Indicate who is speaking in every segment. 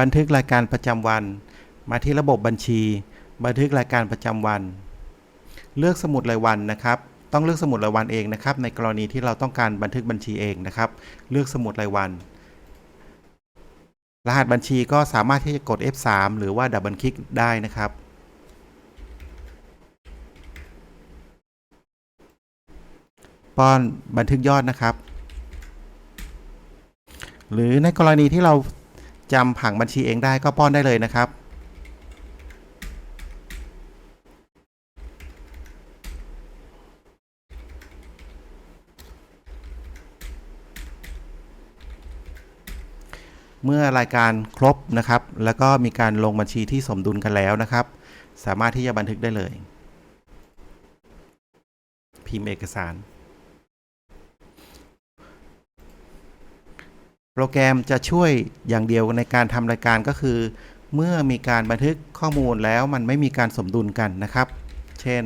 Speaker 1: บันทึกรายการประจำวัน มาที่ระบบบัญชี บันทึกรายการประจำวัน เลือกสมุดรายวันนะครับ ต้องเลือกสมุดรายวันเองนะครับ ในกรณีที่เราต้องการบันทึกบัญชีเองนะครับ เลือกสมุดรายวัน รหัสบัญชีก็สามารถที่จะกด F3 หรือว่าดับเบิลคลิกได้นะครับป้อนบันทึกยอดนะครับ หรือในกรณีที่เรา จำผังบัญชีเองได้ก็ป้อนได้เลยนะครับ เมื่อรายการครบนะครับ แล้วก็มีการลงบัญชีที่สมดุลกันแล้วนะครับ สามารถที่จะบันทึกได้เลย พิมพ์เอกสาร โปรแกรมจะช่วยอย่างเดียวในการทำรายการก็คือ เมื่อมีการบันทึกข้อมูลแล้วมันไม่มีการสมดุลกันนะครับ เช่น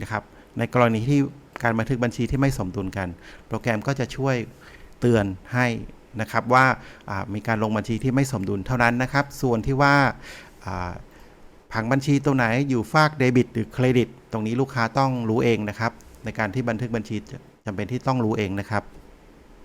Speaker 1: นะครับ ในกรณีที่การบันทึกบัญชีที่ไม่สมดุลกัน โปรแกรมก็จะช่วยเตือนให้นะครับว่าามีการลงบัญชีที่ไม่สมดุลเท่านั้นนะครับ ส่วนที่ว่า ผังบัญชีตัวไหนอยู่ฝากเดบิตหรือเครดิต ตรงนี้ลูกค้าต้องรู้เองนะครับ ในการที่บันทึกบัญชีจำเป็นที่ต้องรู้เองนะครับ